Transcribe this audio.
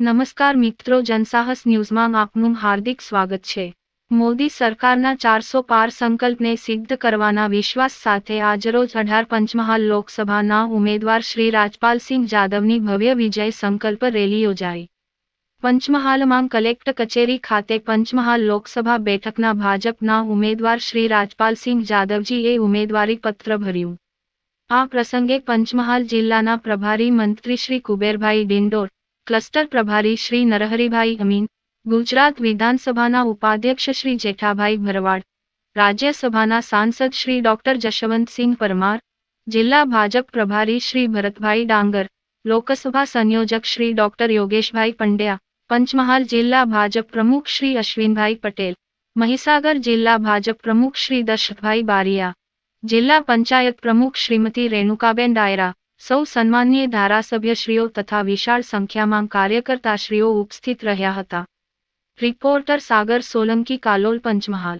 નમસ્કાર મિત્રો, જનસાહસ ન્યૂઝમાં આપનું હાર્દિક સ્વાગત છે. મોદી સરકારના ચારસો પાર સંકલ્પને સિદ્ધ કરવાના વિશ્વાસ સાથે આજરોજ અઢાર પંચમહાલ લોકસભાના ઉમેદવાર શ્રી રાજપાલસિંહ જાદવની ભવ્ય વિજય સંકલ્પ રેલી યોજાઈ. પંચમહાલમાં કલેક્ટર કચેરી ખાતે પંચમહાલ લોકસભા બેઠકના ભાજપના ઉમેદવાર શ્રી રાજપાલસિંહ જાદવજીએ ઉમેદવારી પત્ર ભર્યું. આ પ્રસંગે પંચમહાલ જિલ્લાના પ્રભારી મંત્રી શ્રી કુબેરભાઈ ડિંડોર ક્લસ્ટર પ્રભારી શ્રી નરહરિભાઈ અમીન ગુજરાત વિધાનસભાના ઉપાધ્યક્ષ શ્રી જેઠાભાઈ ભરવાડ રાજ્યસભાના સાંસદ શ્રી ડોક્ટર જશવંતસિંહ પરમાર જિલ્લા ભાજપ પ્રભારી શ્રી ભરતભાઈ ડાંગર લોકસભા સંયોજક શ્રી ડોક્ટર યોગેશભાઈ પંડ્યા પંચમહાલ જિલ્લા ભાજપ પ્રમુખ શ્રી અશ્વિનભાઈ પટેલ મહીસાગર જિલ્લા ભાજપ પ્રમુખ શ્રી દશરથભાઈ બારિયા જિલ્લા પંચાયત પ્રમુખ શ્રીમતી રેણુકાબેન ડાયરા સૌ સન્માનીય ધારાસભ્યશ્રીઓ તથા વિશાળ સંખ્યામાં કાર્યકર્તાશ્રીઓ ઉપસ્થિત રહ્યા હતા. રિપોર્ટર સાગર સોલંકી, કાલોલ પંચમહાલ.